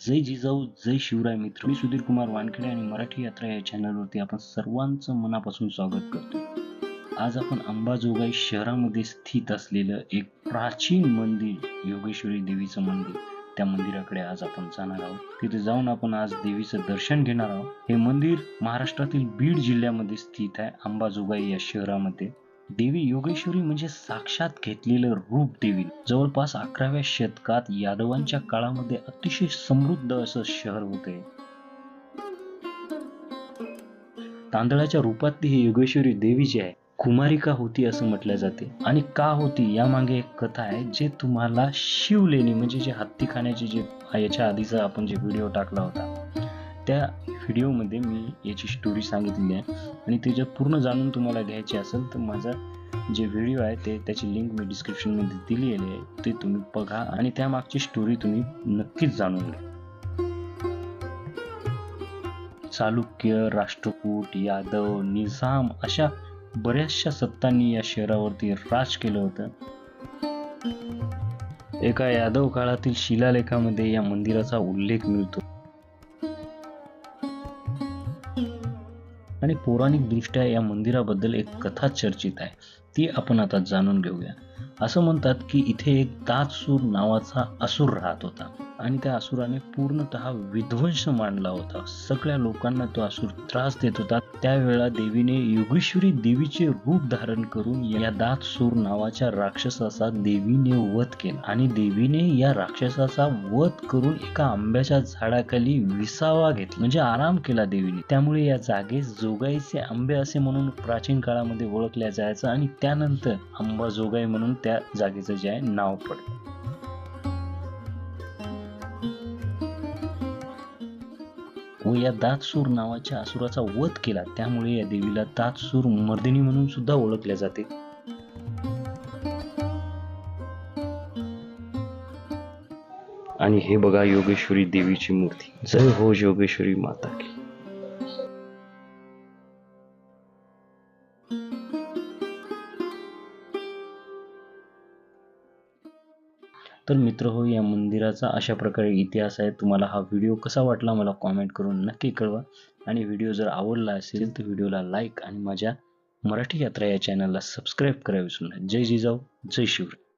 जय जिजाऊ जय शिवराय मित्र. मी सुधीर कुमार वानखेडे आणि मराठी यात्रा या चॅनलवरती आपण सर्वांचं मनापासून स्वागत करतो आज आपण अंबाजोगाई शहरामध्ये स्थित असलेलं एक प्राचीन मंदिर योगेश्वरी देवीचं मंदिर त्या मंदिराकडे आज आपण जाणार आहोत. तिथे जाऊन आपण आज देवीचं दर्शन घेणार आहोत. हे मंदिर महाराष्ट्रातील बीड जिल्ह्यामध्ये स्थित आहे अंबाजोगाई या शहरामध्ये. देवी योगेश्वरी म्हणजे साक्षात घेतलेलं रूप देवी. जवळपास अकराव्या शतकात यादवांच्या काळामध्ये अतिशय समृद्ध असं शहर होते. तांदळाच्या रूपातली ही योगेश्वरी देवी जी आहे कुमारिका होती असं म्हटलं जाते. आणि का होती यामागे एक कथा आहे जे तुम्हाला शिवलेणी म्हणजे जे हत्ती खाण्याचे जे याच्या आधीचा आपण जे व्हिडिओ टाकला होता त्या व्हिडिओमध्ये मी याची स्टोरी सांगितलेली आहे. आणि ते जर पूर्ण जाणून तुम्हाला घ्यायची असेल तर माझा जे व्हिडिओ आहे ते त्याची लिंक मी डिस्क्रिप्शनमध्ये दिलेली आहे. ते तुम्ही बघा आणि त्यामागची स्टोरी तुम्ही नक्कीच जाणून घ्या. चालुक्य राष्ट्रकूट यादव निझाम अशा बऱ्याचशा सत्तांनी या शहरावरती राज केलं होतं. एका यादव काळातील शिलालेखामध्ये या मंदिराचा उल्लेख मिळतो. आणि पौराणिक दृष्ट्या या मंदिराबद्दल एक कथा चर्चित आहे. ती आपण आता जाणून घेऊया. असं म्हणतात की इथे एक दातसूर नावाचा असुर राहत होता आणि त्या असुराने पूर्णतः विध्वंस मांडला होता. सगळ्या लोकांना तो असुर त्रास देत होता. त्यावेळा देवीने योगेश्वरी देवीचे रूप धारण करून या दातसूर नावाच्या राक्षसाचा देवीने वध केला आणि देवीने या राक्षसाचा वध करून एका आंब्याच्या झाडाखाली विसावा घेतला. म्हणजे आराम केला देवीने. त्यामुळे या जागेस जोगाईचे आंबे असे म्हणून प्राचीन काळामध्ये ओळखल्या जायचं आणि त्यानंतर अंबाजोगाई म्हणून त्या जागेचं जे आहे नाव पडलं व या दातसूर नावाच्या असुराचा वध केला. त्यामुळे या देवीला दातसूर मर्दिनी म्हणून सुद्धा ओळखले जाते. आणि हे बघा योगेश्वरी देवीची मूर्ती. जय हो योगेश्वरी माता की. तर मित्र हो या मंदिराचा अशा प्रकारे इतिहास आहे. तुम्हाला हा व्हिडिओ कसा वाटला मला कॉमेंट करून नक्की कळवा. आणि व्हिडिओ जर आवडला असेल तर व्हिडिओला लाईक आणि माझ्या मराठी यात्रा या चॅनलला सबस्क्राईब करा विसरू नका. जय जिजाऊ जय शिवराय.